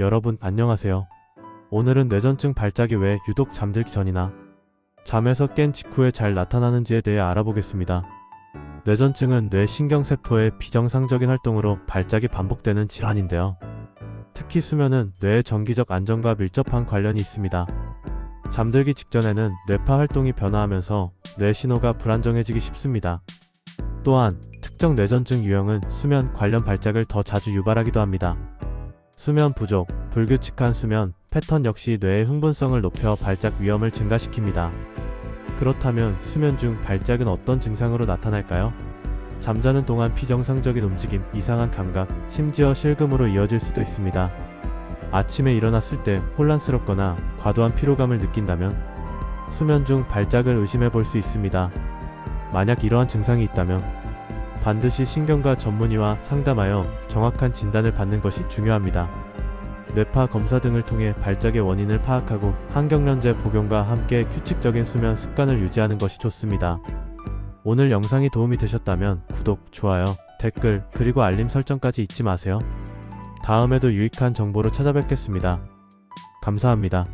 여러분 안녕하세요. 오늘은 뇌전증 발작이 왜 유독 잠들기 전이나 잠에서 깬 직후에 잘 나타나는지에 대해 알아보겠습니다. 뇌전증은 뇌 신경세포의 비정상적인 활동으로 발작이 반복되는 질환인데요. 특히 수면은 뇌의 정기적 안정과 밀접한 관련이 있습니다. 잠들기 직전에는 뇌파 활동이 변화하면서 뇌 신호가 불안정해지기 쉽습니다. 또한 특정 뇌전증 유형은 수면 관련 발작을 더 자주 유발하기도 합니다. 수면 부족, 불규칙한 수면 패턴 역시 뇌의 흥분성을 높여 발작 위험을 증가시킵니다. 그렇다면 수면 중 발작은 어떤 증상으로 나타날까요? 잠자는 동안 비정상적인 움직임, 이상한 감각, 심지어 실금으로 이어질 수도 있습니다. 아침에 일어났을 때 혼란스럽거나 과도한 피로감을 느낀다면 수면 중 발작을 의심해 볼 수 있습니다. 만약 이러한 증상이 있다면 반드시 신경과 전문의와 상담하여 정확한 진단을 받는 것이 중요합니다. 뇌파 검사 등을 통해 발작의 원인을 파악하고 항경련제 복용과 함께 규칙적인 수면 습관을 유지하는 것이 좋습니다. 오늘 영상이 도움이 되셨다면 구독, 좋아요, 댓글, 그리고 알림 설정까지 잊지 마세요. 다음에도 유익한 정보로 찾아뵙겠습니다. 감사합니다.